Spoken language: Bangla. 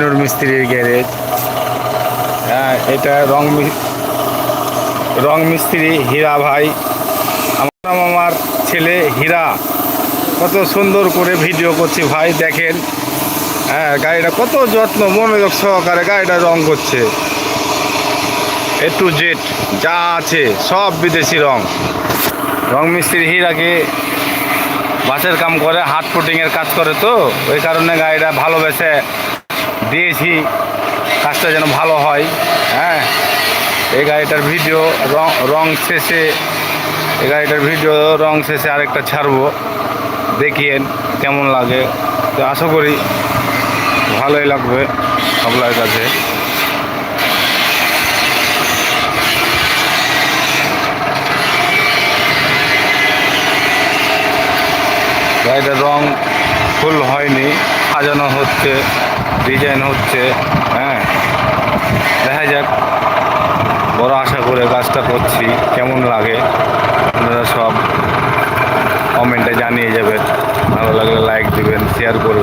নুর মিস্ত্রির গ্যারেজ। হ্যাঁ এটা রং রং মিস্ত্রি হীরা ভাই। আমার আমার ছেলে হীরা। কত সুন্দর করে ভিডিও করছি ভাই, দেখেন। হ্যাঁ গাড়িটা কত যত্ন, মনোযোগ সহকারে গাড়িটা রং করছে। এ টু জেড যা আছে, সব বিদেশি রং। রং মিস্ত্রি হীরাকে বাসের কাম করে হাট ফুটিংয়ের কাজ করে তো, ওই কারণে গাড়িটা ভালোবেসে দিয়েছি, কাজটা যেন ভালো হয় হ্যাঁ? এই গাড়িটার ভিডিও রং রং শেষে, এই গাড়িটার ভিডিও রং শেষে আরেকটা ছাড়বো। দেখিয়েন কেমন লাগে। তো আশা করি ভালোই লাগবে আপনার কাছে। গাড়িটার রং ফুল হয়নি। সাজানো হচ্ছে ডিজাইন হচ্ছে হ্যাঁ। দেখা যাক, বড় আশা করে কাজটা করছি, কেমন লাগে, আপনারা সব কমেন্টে জানিয়ে যাবেন। ভালো লাগলে লাইক দিবেন শেয়ার করবেন।